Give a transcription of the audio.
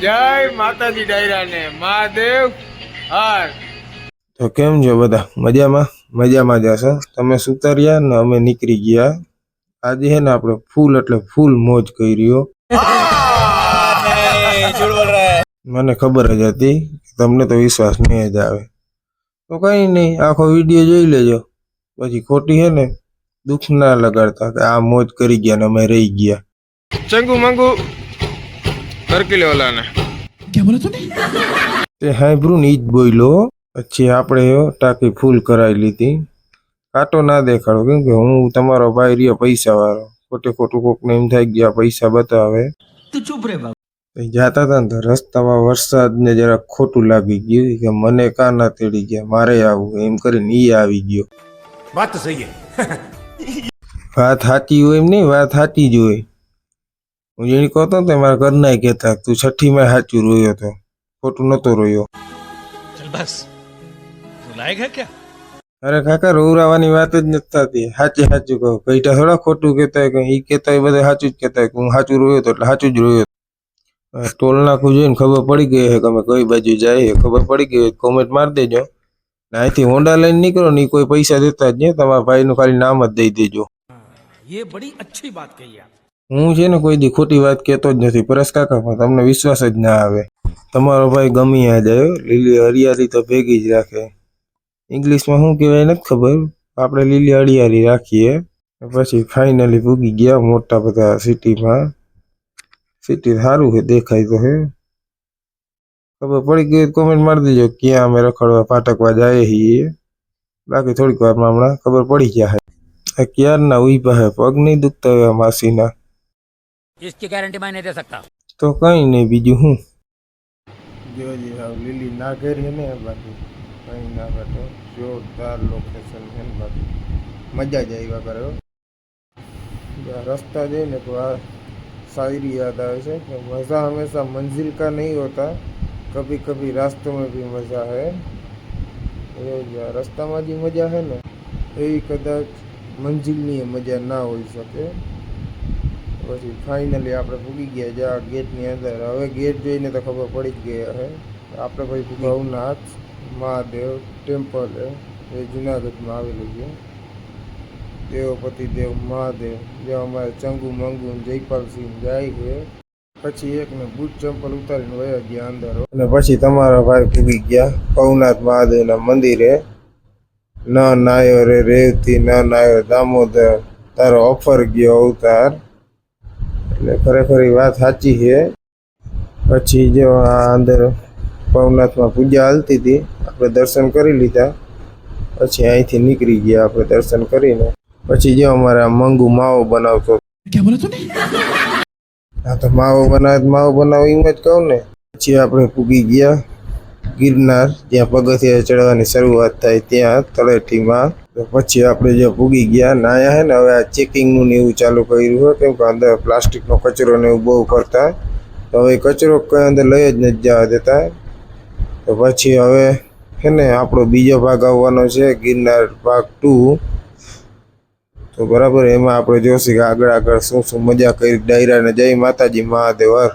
જય માતાજી ડાયરાને. મહાદેવ હર. તો કેમ છો બધા? મજામાં? મજામાં જ હશો? તમે સુતાર્યા ને અમે નીકળી ગયા. આજે હે ને આપણે ફૂલ એટલે ફૂલ મોજ કરી રહ્યો મને ખબર જ હતી તમને તો વિશ્વાસ નહીં જ આવે. તો કઈ નહીં આખો વીડિયો જોઈ લેજો. પછી ખોટી હે ને દુઃખ ના લગાડતા કે આ મોજ કરી ગયા ને અમે રહી ગયા. ચંગુ મંગુ કરકી ઓલાને તે હાંભળું ને ઈ જ બોલ્યો. પછી આપણે ટાંકી ફૂલ કરાવી લીધી. કાંટો ના દેખાડો કેમ કે હું તમારો ભાઈ રહ્યો પૈસા વાળો ખોટે ખોટું કોકને એમ થાય ગયા પૈસા બતાવે. તું ચૂપ રે બાબા તો જાતા હતા ને તો રસ્તામાં વરસાદને જરાક ખોટું લાગી ગયું કે મને કા ના તેડી ગયા મારે આવું એમ કરીને ઈ આવી ગયો. વાત તો સહી વાત સાચી હોય એમ નહીં વાત સાચી જ હોય. હું જેને કહેતો ને મારા ઘરના કહેતા તું છઠ્ઠીમાં સાચું રોયો તો ખોટું નતો રોયો ચલ બસ તું લાયક હે ક્યા અરે કાકા રોવરાવાની વાત જ નથી થતી સાચે સાચું કહું કઈટા થોડા ખોટું કહેતા હોય કે ઈ કહેતા હોય બધા સાચું જ કહેતા હોય કે હું સાચું રોયો તો એટલે સાચું જ રોયો હવે ટોલ નાખું જોઈને ખબર પડી ગઈ છે કે અમે કઈ બાજુ જાય ખબર પડી ગઈ હોય કોમેન્ટ મારી દેજો ને અહીંથી હોન્ડા લઈને નીકળો ને ઈ કોઈ પૈસા દેતા જ નહીં તમારા ભાઈનું ખાલી નામ જ દઈ દેજો ये बड़ी अच्छी बात कही आप હું છે ને કોઈ દી ખોટી વાત કહેતો જ નથી. પરેશ કાકા તમને વિશ્વાસ જ ના આવે. તમારો ભાઈ ગમી આ જાય લીલી હરિયાળી તો ભેગી જ રાખે. ઇંગ્લિશમાં શું કહેવાય નથી ખબર. આપણે લીલી હરિયાળી રાખીએ. પછી ફાઇનલી ભૂગી ગયા મોટા બધા સિટીમાં સિટી સારું છે, દેખાય તો હે ખબર પડી ગઈ કોમેન્ટ મારી દેજો. ક્યાં અમે રખડવા પાટકવા જાય છીએ. બાકી થોડીક વારમાં હમણાં ખબર પડી ગયા હે. ક્યારના ઊભા હે? પગ નહીં દુખતા હોય માસીના. इसकी गारंटी मैं नहीं दे सकता। तो कहीं नहीं बीजू हूँ। जो जी हाँ लीली ना बाकी कहीं ना बैठो जोरदार लोकेशन है बाकी। मज़ा जाएगा करो रास्ता जो है तो शायरी याद आए से तो मज़ा हमेशा मंजिल का नहीं होता। कभी कभी रास्ते में भी मज़ा है। ये रास्ता में भी मज़ा है ना। यही कदाच मंजिल नहीं है मज़ा ना हो सके। પછી ફાઇનલી આપણે પૂગી ગયા જ્યાં ગેટની અંદર. હવે ગેટ જોઈને તો ખબર પડી જ ગઈ હે. આપણે પછી ભવનાથ, મહાદેવ ટેમ્પલ એ જુનાગઢમાં આવેલું છે. દેવપતિ દેવ, મહાદેવ, જ્યાં અમારે ચંગુ, મંગુ જયપાલસિંહ જાય છે. પછી એકને બૂટ ચંપલ ઉતારીને વયા ગયા અંદર. અને પછી તમારા ભાઈ પૂગી ગયા. ભવનાથ મહાદેવના મંદિરે. ન નાયો રે, રેવતી, ન નાયો દામોદર. તારો ઓફર ગયો અવતાર. એટલે ખરેખર એ વાત સાચી છે. પછી જો આ અંદર ભવનાથમાં પૂજા હાલતી હતી આપણે દર્શન કરી લીધા. પછી અહીંથી નીકળી ગયા આપણે દર્શન કરીને. પછી જો અમારા મંગુ માવો બનાવતો હા તો માવો બનાવે માવો બનાવ એમ જ કહું ને. પછી આપણે પૂગી ગયા. ગિરનાર, જ્યાં પગથિયા ચડવાની શરૂઆત થાય ત્યાં તળેટીમાં. પછી આપણે જે પૂગી ગયા, નાયા હે ને, હવે આ ચેકિંગનું ને એવું ચાલુ કર્યું હોય કેમ કે અંદર પ્લાસ્ટિકનો કચરો ને એવું બહુ કરતા તો હવે કચરો કઈ અંદર લઈ જ નથી જવા દેતા. તો પછી હવે હે ને, આપણો બીજો ભાગ આવવાનો છે, ગિરનાર ભાગ ટુ. તો બરાબર, એમાં આપણે જોશું કે આગળ આગળ શું શું મજા કરી, ડાયરાને જય માતાજી, મહાદેવ, હર.